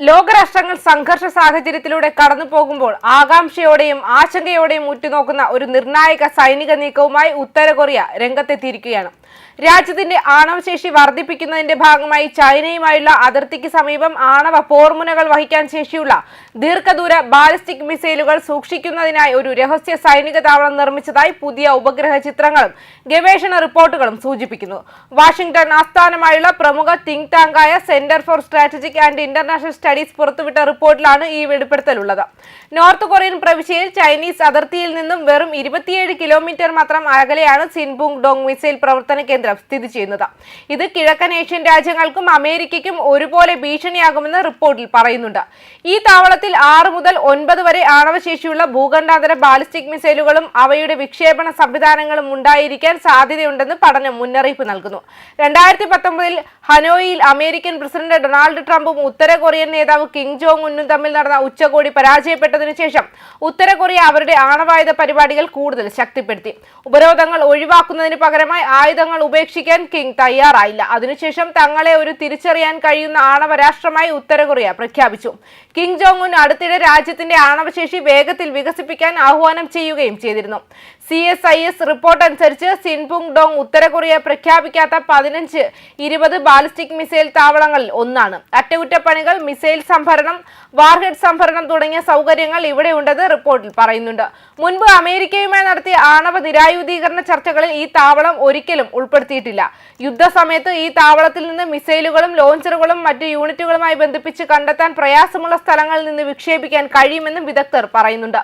ലോകരാഷ്ട്രങ്ങൾ സംഘർഷ സാഹചര്യത്തിലൂടെ കടന്നു പോകുമ്പോൾ ആകാംക്ഷയോടെയും ആശങ്കയോടെയും ഉറ്റുനോക്കുന്ന ഒരു നിർണായക സൈനിക നീക്കവുമായി ഉത്തര കൊറിയ രംഗത്തെത്തിയിരിക്കുകയാണ്. രാജ്യത്തിന്റെ ആണവശേഷി വർദ്ധിപ്പിക്കുന്നതിന്റെ ഭാഗമായി ചൈനയുമായുള്ള അതിർത്തിക്ക് സമീപം ആണവ പോർമുനകൾ വഹിക്കാൻ ശേഷിയുള്ള ദീർഘദൂര ബാലിസ്റ്റിക് മിസൈലുകൾ സൂക്ഷിക്കുന്നതിനായി ഒരു രഹസ്യ സൈനിക താവളം നിർമ്മിച്ചതായി പുതിയ ഉപഗ്രഹ ചിത്രങ്ങളും ഗവേഷണ റിപ്പോർട്ടുകളും സൂചിപ്പിക്കുന്നു. വാഷിംഗ്ടൺ ആസ്ഥാനമായുള്ള പ്രമുഖ think ടാങ്കായ centre for strategic and international studies പുറത്തുവിട്ട റിപ്പോർട്ടിലാണ് ഈ വെളിപ്പെടുത്തലുള്ളത്. നോർത്ത് കൊറിയൻ പ്രവിശ്യയിൽ ചൈനീസ് അതിർത്തിയിൽ നിന്നും വെറും ഇരുപത്തിയേഴ് കിലോമീറ്റർ മാത്രം അകലെയാണ് സിൻബുങ് ഡോങ് മിസൈൽ പ്രവർത്തന കേന്ദ്രം സ്ഥിതി ചെയ്യുന്നത്. ഇത് കിഴക്കൻ ഏഷ്യൻ രാജ്യങ്ങൾക്കും അമേരിക്കയ്ക്കും ഒരുപോലെ ഭീഷണിയാകുമെന്ന് റിപ്പോർട്ടിൽ പറയുന്നുണ്ട്. ഈ താവളത്തിൽ ആറ് മുതൽ ഒൻപത് വരെ ആണവശേഷിയുള്ള ഭൂഖണ്ഡാന്തര ബാലിസ്റ്റിക് മിസൈലുകളും അവയുടെ വിക്ഷേപണ സംവിധാനങ്ങളും ഉണ്ടായിരിക്കാൻ സാധ്യതയുണ്ടെന്ന് പഠനം മുന്നറിയിപ്പ് നൽകുന്നു. രണ്ടായിരത്തി പത്തൊമ്പതിൽ ഹനോയിൽ അമേരിക്കൻ പ്രസിഡന്റ് ഡൊണാൾഡ് ട്രംപും ഉത്തര കൊറിയൻ നേതാവ് കിം ജോങ് ഉന്നും തമ്മിൽ നടന്ന ഉച്ചകോടി പരാജയപ്പെട്ടതിനു ശേഷം ഉത്തര കൊറിയ അവരുടെ ആണവായുധ പരിപാടികൾ കൂടുതൽ ശക്തിപ്പെടുത്തി. ഉപരോധങ്ങൾ ഒഴിവാക്കുന്നതിന് പകരമായി ആയുധങ്ങൾ ഉപേക്ഷിക്കാൻ കിങ് തയ്യാറായില്ല. അതിനുശേഷം തങ്ങളെ ഒരു തിരിച്ചറിയാൻ കഴിയുന്ന ആണവ രാഷ്ട്രമായി ഉത്തര കൊറിയ പ്രഖ്യാപിച്ചു. കിങ് ജോങ് ഉൻ അടുത്തിടെ രാജ്യത്തിന്റെ ആണവശേഷി വേഗത്തിൽ വികസിപ്പിക്കാൻ ആഹ്വാനം ചെയ്യുകയും ചെയ്തിരുന്നു. C S I S report അനുസരിച്ച് സിൻപുങ് ഡോങ് ഉത്തര കൊറിയ പ്രഖ്യാപിക്കാത്ത പതിനഞ്ച് ഇരുപത് ബാലിസ്റ്റിക് മിസൈൽ താവളങ്ങളിൽ ഒന്നാണ്. അറ്റകുറ്റപ്പണികൾ മിസൈൽ സംഭരണം വാർഹെഡ് സംഭരണം തുടങ്ങിയ സൗകര്യങ്ങൾ ഇവിടെ ഉണ്ടെന്ന് റിപ്പോർട്ടിൽ പറയുന്നുണ്ട്. മുൻപ് അമേരിക്കയുമായി നടത്തിയ ആണവ നിരായുധീകരണ ചർച്ചകളിൽ ഈ താവളം ഒരിക്കലും ഉൾപ്പെടുത്തിയിട്ടില്ല. യുദ്ധസമയത്ത് ഈ താവളത്തിൽ നിന്ന് മിസൈലുകളും ലോഞ്ചറുകളും മറ്റ് യൂണിറ്റുകളുമായി ബന്ധിപ്പിച്ച് കണ്ടെത്താൻ പ്രയാസമുള്ള സ്ഥലങ്ങളിൽ നിന്ന് വിക്ഷേപിക്കാൻ കഴിയുമെന്നും വിദഗ്ധർ പറയുന്നുണ്ട്.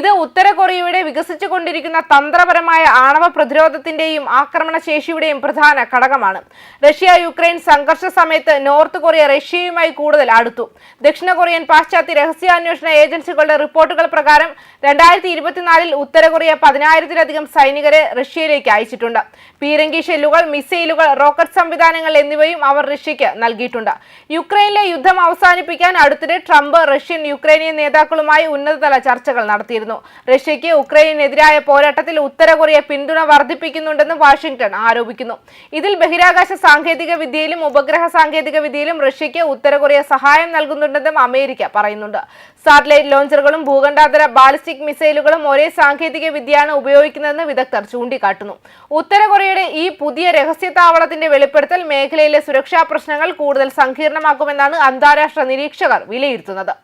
ഇത് ഉത്തര കൊറിയയുടെ വികസിച്ചുകൊണ്ടിരിക്കുന്ന തന്ത്രപരമായ ആണവ പ്രതിരോധത്തിന്റെയും ആക്രമണശേഷിയുടെയും പ്രധാന ഘടകമാണ്. റഷ്യ യുക്രൈൻ സംഘർഷ സമയത്ത് നോർത്ത് കൊറിയ റഷ്യയുമായി കൂടുതൽ അടുത്തു. ദക്ഷിണ കൊറിയൻ പാശ്ചാത്യ രഹസ്യാന്വേഷണ ഏജൻസികളുടെ റിപ്പോർട്ടുകൾ പ്രകാരം രണ്ടായിരത്തി ഇരുപത്തിനാലിൽ ഉത്തര കൊറിയ പതിനായിരത്തിലധികം സൈനികരെ റഷ്യയിലേക്ക് അയച്ചിട്ടുണ്ട്. പീരങ്കി ഷെല്ലുകൾ മിസൈലുകൾ റോക്കറ്റ് സംവിധാനങ്ങൾ എന്നിവയും അവർ റഷ്യയ്ക്ക് നൽകിയിട്ടുണ്ട്. യുക്രൈനിലെ യുദ്ധം അവസാനിപ്പിക്കാൻ അടുത്തിടെ ട്രംപ് റഷ്യൻ യുക്രൈനിയൻ നേതാക്കളുമായി ഉന്നതതല ചർച്ചകൾ നടത്തിയിരുന്നു. റഷ്യയ്ക്ക് ഉക്രൈനെതിരായ പോരാട്ടത്തിൽ ഉത്തര കൊറിയ പിന്തുണ വർദ്ധിപ്പിക്കുന്നുണ്ടെന്ന് വാഷിംഗ്ടൺ ആരോപിക്കുന്നു. ഇതിൽ ബഹിരാകാശ സാങ്കേതിക വിദ്യയിലും ഉപഗ്രഹ സാങ്കേതിക വിദ്യയിലും റഷ്യയ്ക്ക് ഉത്തര കൊറിയ സഹായം നൽകുന്നുണ്ടെന്നും അമേരിക്ക പറയുന്നുണ്ട്. സാറ്റലൈറ്റ് ലോഞ്ചറുകളും ഭൂഖണ്ഡാന്തര ബാലിസ്റ്റിക് മിസൈലുകളും ഒരേ സാങ്കേതിക വിദ്യയാണ് ഉപയോഗിക്കുന്നതെന്ന് വിദഗ്ധർ ചൂണ്ടിക്കാട്ടുന്നു. ഉത്തര കൊറിയയുടെ ഈ പുതിയ രഹസ്യ താവളത്തിന്റെ വെളിപ്പെടുത്തൽ മേഖലയിലെ സുരക്ഷാ പ്രശ്നങ്ങൾ കൂടുതൽ സങ്കീർണമാക്കുമെന്നാണ് അന്താരാഷ്ട്ര നിരീക്ഷകർ വിലയിരുത്തുന്നത്.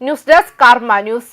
News desk Karma news.